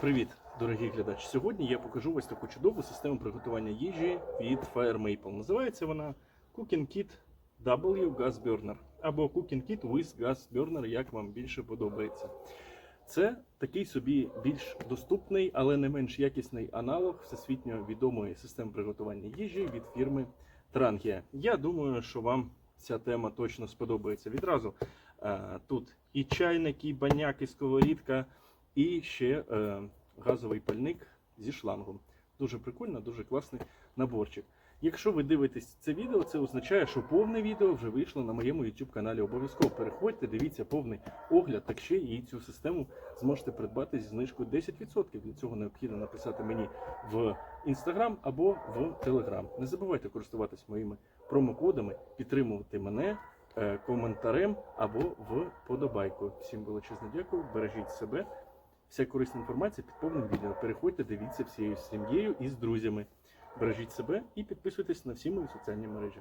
Привіт, дорогі глядачі. Сьогодні я покажу ось таку чудову систему приготування їжі від Fire Maple. Називається вона Cooking Kit W Gas Burner або Cooking Kit with Gas Burner, як вам більше подобається. Це такий собі більш доступний, але не менш якісний аналог всесвітньо відомої системи приготування їжі від фірми Trangia. Я думаю, що вам ця тема точно сподобається. Відразу е, тут і чайник, і баняк, і сковорідка, і ще е, газовий пальник зі шлангом. Дуже прикольно, дуже класний наборчик. Якщо ви дивитесь це відео, це означає, що повне відео вже вийшло на моєму YouTube каналі. Обов'язково переходьте, дивіться повний огляд, так ще і цю систему зможете придбати зі знижкою 10%. Для цього необхідно написати мені в Instagram або в Telegram. Не забувайте користуватись моїми промокодами, підтримувати мене е, коментарем або вподобайкою. Всім величезне дякую, бережіть себе. Вся корисна інформація під повним відео. Переходьте, дивіться всією сім'єю і з друзями. Бережіть себе і підписуйтесь на всі мої соціальні мережі.